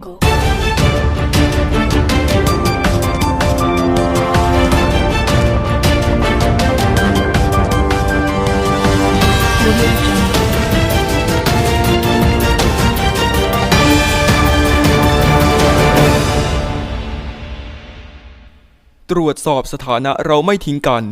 Go. ตรวจสอบสถานะเราไม่ทิ้งกัน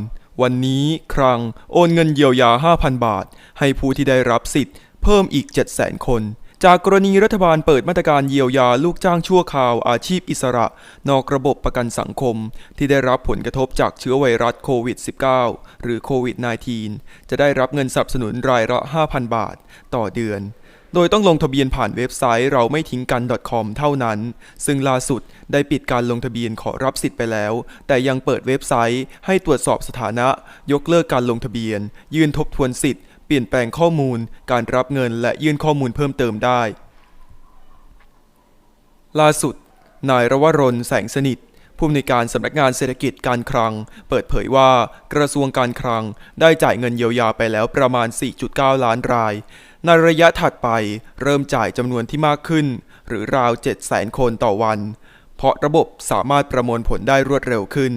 วันนี้ครังโอนเงินเยียวยา 5,000 บาท ให้ผู้ที่ได้รับสิทธิ์เพิ่มอีก 700,000 คน จากกรณีรัฐบาลเปิดมาตรการเยียวยาลูกจ้างชั่วคราวอาชีพอิสระ นอกระบบประกันสังคม ที่ได้รับผลกระทบจากเชื้อไวรัสโควิด -19 หรือโควิด -19 จะได้รับเงินสนับสนุนรายละ 5,000 บาท ต่อเดือน โดยต้องลงทะเบียนผ่านเว็บไซต์เราไม่ทิ้งกัน .com เท่านั้น ซึ่งล่าสุดได้ปิดการลงทะเบียนขอรับสิทธิ์ไปแล้ว แต่ยังเปิดเว็บไซต์ให้ตรวจสอบสถานะ ยกเลิกการลงทะเบียน ยื่นทบทวนสิทธิ์ ปลี่ยนแปลงข้อมูล การรับเงินและยื่นข้อมูลเพิ่มเติมได้ ล่าสุด นายรวรนแสงสนิท ผู้อำนวยการสำนักงานเศรษฐกิจการคลัง เปิดเผยว่ากระทรวงการคลังได้จ่ายเงินเยียวยาไปแล้วประมาณ 4.9 ล้านราย ในระยะถัดไปเริ่มจ่ายจำนวนที่มากขึ้น หรือราว 700,000 คนต่อวัน เพราะระบบสามารถประมวลผลได้รวดเร็วขึ้น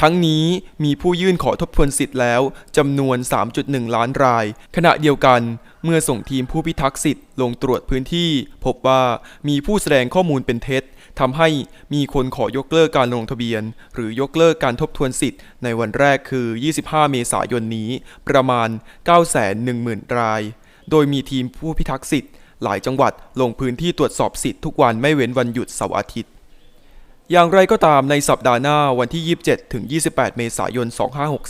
ทั้งนี้มีผู้ยื่นขอทบทวนสิทธิ์แล้วจำนวน 3.1 ล้านราย ขณะเดียวกัน เมื่อส่งทีมผู้พิทักษ์สิทธิ์ลงตรวจพื้นที่ พบว่ามีผู้แสดงข้อมูลเป็นเท็จทำให้มีคนขอยกเลิกการลงทะเบียน หรือยกเลิกการทบทวนสิทธิ์ในวันแรกคือ 25 เมษายนนี้ ประมาณ 910,000 ราย โดยมีทีมผู้พิทักษ์สิทธิ์หลายจังหวัดลงพื้นที่ตรวจสอบสิทธิ์ทุกวันไม่เว้นวันหยุดเสาร์อาทิตย์ อย่างไรก็ตามในสัปดาห์หน้าวันที่ 27 ถึง 28 เมษายน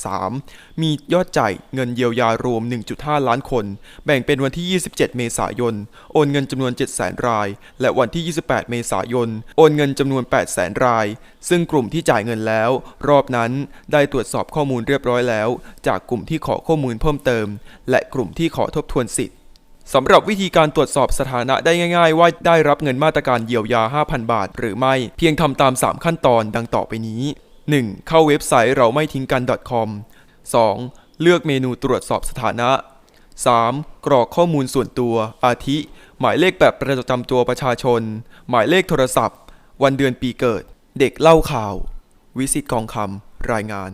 2563 มียอดจ่ายเงินเยียวยารวม 1.5 ล้านคน แบ่งเป็นวันที่ 27 เมษายน โอนเงินจำนวน 700,000 ราย และวันที่ 28 เมษายน โอนเงินจำนวน 800,000 ราย ซึ่งกลุ่มที่จ่ายเงินแล้ว รอบนั้นได้ตรวจสอบข้อมูลเรียบร้อยแล้ว จากกลุ่มที่ขอข้อมูลเพิ่มเติม และกลุ่มที่ขอทบทวนสิทธิ สำหรับวิธีการตรวจสอบสถานะได้ง่าย ๆ ว่าได้รับเงินมาตรการเยียวยา 5,000 บาท หรือไม่ เพียงทำตาม 3 ขั้นตอนดังต่อไปนี้ 1. เข้าเว็บไซต์เราไม่ทิ้งกัน .com 2. เลือกเมนูตรวจสอบสถานะ 3. กรอกข้อมูลส่วนตัว อาทิ หมายเลขแบบประจำตัวประชาชน หมายเลขโทรศัพท์ วันเดือนปีเกิด เด็กเล่าข่าว วิสิตกองคำรายงาน